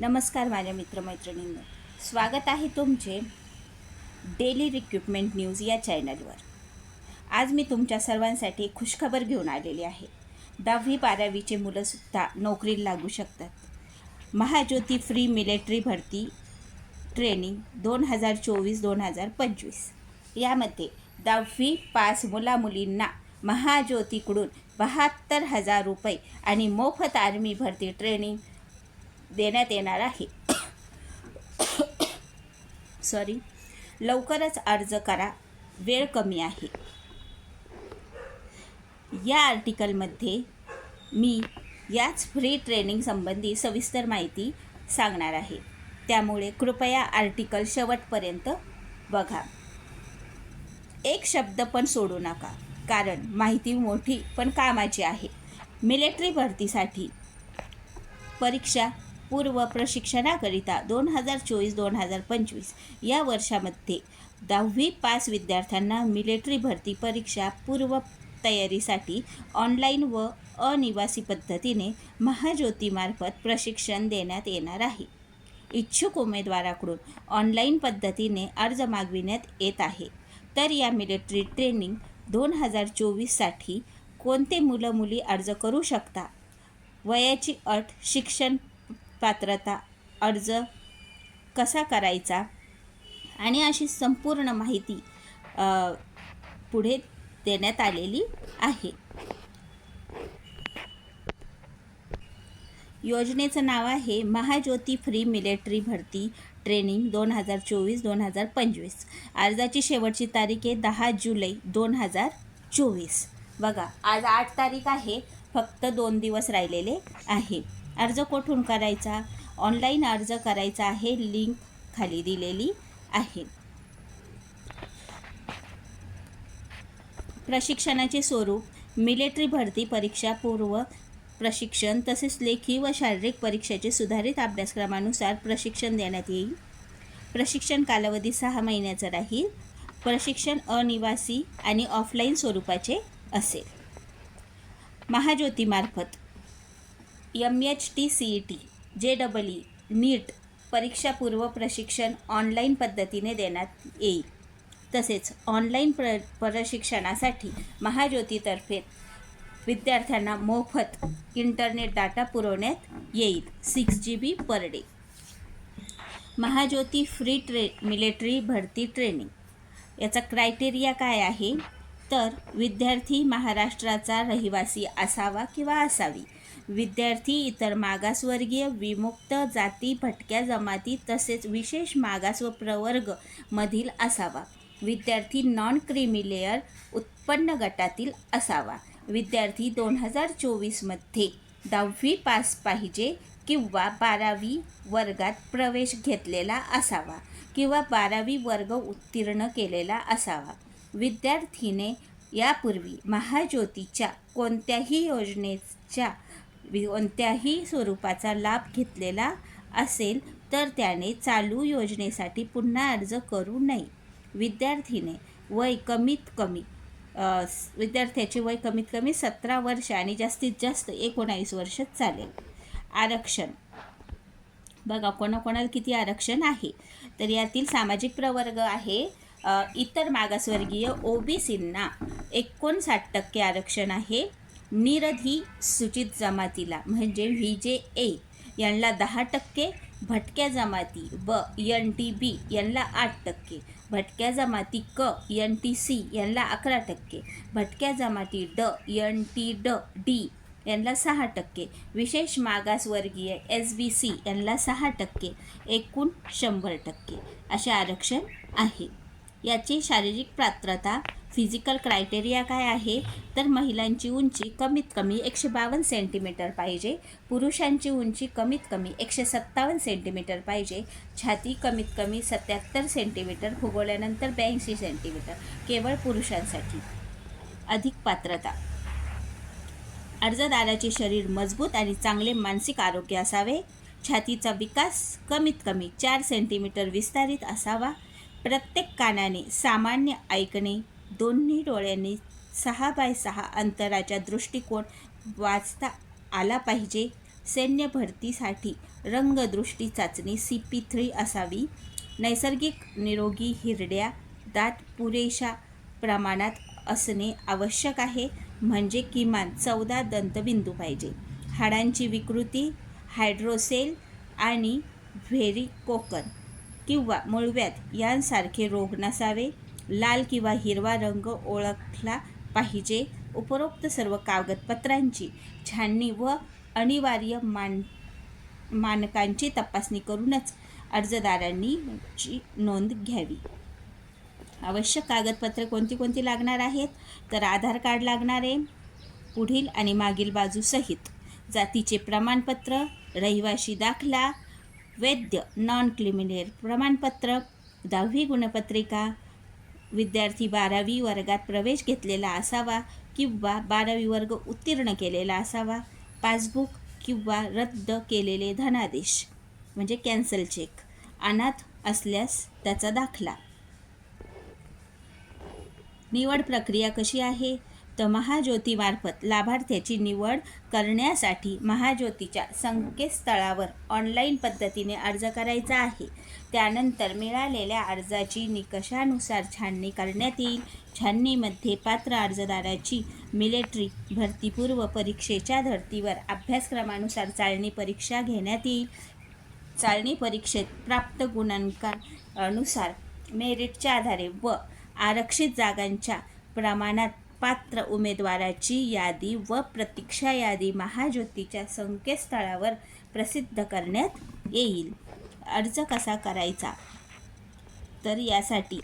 नमस्कार माझ्या मित्रमैत्रिणींनो. स्वागत आहे तुमचे डेली रिक्रुटमेंट न्यूज या चॅनलवर आज मी तुमच्या सर्वांसाठी खुशखबर घेऊन आलेली आहे. दहावी बारावीचे मुलंसुद्धा नोकरीला लागू शकतात. महाज्योती फ्री मिलिटरी भरती ट्रेनिंग दोन हजार चोवीस दोन हजार पंचवीस. यामध्ये दहावी पास मुलामुलींना महाज्योतीकडून बहात्तर हजार रुपये आणि मोफत आर्मी भरती ट्रेनिंग देण्यात येणार आहे. सॉरी लवकरच अर्ज करा. वेळ कमी आहे. या आर्टिकलमध्ये मी याच फ्री ट्रेनिंग संबंधी सविस्तर माहिती सांगणार आहे. त्यामुळे कृपया आर्टिकल शेवटपर्यंत बघा. एक शब्द पण सोडू नका. कारण माहिती मोठी पण कामाची आहे. मिलिटरी भरतीसाठी परीक्षा पूर्व प्रशिक्षणाकरिता दोन हजार चोवीस दोन हजार पंचवीस या वर्षामध्ये दहावी पास विद्यार्थ्यांना मिलिटरी भरती परीक्षा पूर्व तयारीसाठी ऑनलाईन व अनिवासी पद्धतीने महाज्योतीमार्फत प्रशिक्षण देण्यात येणार आहे. इच्छुक उमेदवाराकडून ऑनलाईन पद्धतीने अर्ज मागविण्यात येत आहे. तर या मिलिटरी ट्रेनिंग दोन हजार चोवीससाठी कोणते मुलं मुली अर्ज करू शकता? वयाची अट शिक्षण पात्रता अर्ज कसा करायचा? आणि अशी संपूर्ण माहिती पुढे देण्यात आलेली आहे. योजनेचं नाव आहे महाज्योती फ्री मिलिटरी भरती ट्रेनिंग दोन हजार चोवीस दोन हजार पंचवीस. अर्जाची शेवटची तारीख आहे दहा जुलै दोन हजार चोवीस. बघा आज आठ तारीख आहे फक्त दोन दिवस राहिलेले आहे. अर्ज कुठून करायचा? ऑनलाईन अर्ज करायचा आहे लिंक खाली दिलेली आहे. प्रशिक्षणाचे स्वरूप मिलिटरी भरती परीक्षा पूर्व प्रशिक्षण तसेच लेखी व शारीरिक परीक्षेचे सुधारित अभ्यासक्रमानुसार प्रशिक्षण देण्यात येईल. प्रशिक्षण कालावधी सहा महिन्याचा राहील. प्रशिक्षण अनिवासी आणि ऑफलाईन स्वरूपाचे असेल. महाज्योतीमार्फत M H T C E T J double E NEET परीक्षापूर्व प्रशिक्षण ऑनलाईन पद्धतीने देण्यात येईल. तसेच ऑनलाईन प्र प्रशिक्षणासाठी महाज्योतीतर्फे विद्यार्थ्यांना मोफत इंटरनेट डाटा पुरवण्यात येईल six G B per day Mahajyoti free tray military भरती ट्रेनिंग याचा क्रायटेरिया काय आहे? तर विद्यार्थी महाराष्ट्राचा रहिवासी असावा किंवा असावी. विद्यार्थी इतर मागासवर्गीय विमुक्त जाती भटक्या जमाती तसेच विशेष मागास व प्रवर्ग मधील असावा. विद्यार्थी नॉन क्रिमिलेअर उत्पन्न गटातील असावा. विद्यार्थी दोन हजार चोवीसमध्ये दहावी पास पाहिजे किंवा बारावी वर्गात प्रवेश घेतलेला असावा किंवा बारावी वर्ग उत्तीर्ण केलेला असावा. विद्यार्थीने यापूर्वी महाज्योतीच्या कोणत्याही योजनेच्या कोणत्याही स्वरूपाचा लाभ घेतलेला असेल तर त्याने चालू योजनेसाठी पुन्हा अर्ज करू नये. विद्यार्थीने वय कमीत कमी विद्यार्थ्याचे वय कमीत कमी सतरा वर्ष आणि जास्तीत जास्त एकोणावीस वर्ष चालेल. आरक्षण. बघा कोणाकोणाला किती आरक्षण आहे? तर यातील सामाजिक प्रवर्ग आहे इतर मागासवर्गीय ओ बी सींना एकोणसाठ टक्के आरक्षण आहे. निरधी सूचित जमातीला म्हणजे व्ही जे ए यांना दहा टक्के भटक्या जमाती व एन टी बी यांना आठ टक्के भटक्या जमाती क एन टी सी यांना अकरा टक्के भटक्या जमाती ड एन टी ड डी यांना सहा टक्के विशेष मागासवर्गीय एस बी सी यांना सहा टक्के एकूण शंभर टक्के असे आरक्षण आहे. याची शारीरिक पात्रता फिजिकल क्रायटेरिया काय आहे? तर महिलांची उंची कमीत कमी एकशे बावन्न सेंटीमीटर पाहिजे. पुरुषांची उंची कमीत कमी एकशे सत्तावन्न सेंटीमीटर पाहिजे. छाती कमीत कमी सत्याहत्तर सेंटीमीटर फुगवल्यानंतर ब्याऐंशी सेंटीमीटर केवळ पुरुषांसाठी. अधिक पात्रता. अर्जदाराचे शरीर मजबूत आणि चांगले मानसिक आरोग्य असावे. छातीचा विकास कमीत कमी चार सेंटीमीटर विस्तारित असावा. प्रत्येक कानाने सामान्य ऐकणे दोन्ही डोळ्यांनी सहा बाय सहा अंतराचा दृष्टिकोन वाचता आला पाहिजे. सैन्य भरतीसाठी रंगदृष्टी चाचणी सी पी थ्री असावी. नैसर्गिक निरोगी हिरड्या दात पुरेशा प्रमाणात असणे आवश्यक आहे. म्हणजे किमान चौदा दंतबिंदू पाहिजे. हाडांची विकृती हायड्रोसेल आणि व्हेरिकोकन किंवा मुळव्यात यांसारखे रोग नसावे. लाल किंवा हिरवा रंग ओळखला पाहिजे. उपरोक्त सर्व कागदपत्रांची छाननी व अनिवार्य मान मानकांची तपासणी करूनच अर्जदारांनी ची नोंद घ्यावी. आवश्यक कागदपत्रे कोणती कोणती लागणार आहेत? तर आधार कार्ड लागणार आहे. पुढील आणि मागील बाजूसहित जातीचे प्रमाणपत्र रहिवाशी दाखला वैद्य नॉन क्रिमिनल प्रमाणपत्र दहावी गुणपत्रिका विद्यार्थी बारावी वर्गात प्रवेश घेतलेला असावा किंवा बारावी वर्ग उत्तीर्ण केलेला असावा पासबुक किंवा रद्द केलेले धनादेश म्हणजे कॅन्सल चेक अनाथ असल्यास त्याचा दाखला. निवड प्रक्रिया कशी आहे? तर महाज्योतीमार्फत लाभार्थ्याची निवड करण्यासाठी महाज्योतीच्या संकेतस्थळावर ऑनलाईन पद्धतीने अर्ज करायचा आहे. त्यानंतर मिळालेल्या अर्जाची निकषानुसार छाननी करण्यात येईल. छाननीमध्ये पात्र अर्जदाराची मिलिटरी भरतीपूर्व परीक्षेच्या धर्तीवर अभ्यासक्रमानुसार चाळणी परीक्षा घेण्यात येईल. चाळणी परीक्षेत प्राप्त गुणांकानुसार मेरिटच्या आधारे व आरक्षित जागांच्या प्रमाणात पात्र उमेदवाराची यादी व प्रतीक्षा यादी महाज्योतीच्या संकेतस्थळावर प्रसिद्ध करण्यात येईल. अर्ज कसा करायचा? तर यासाठी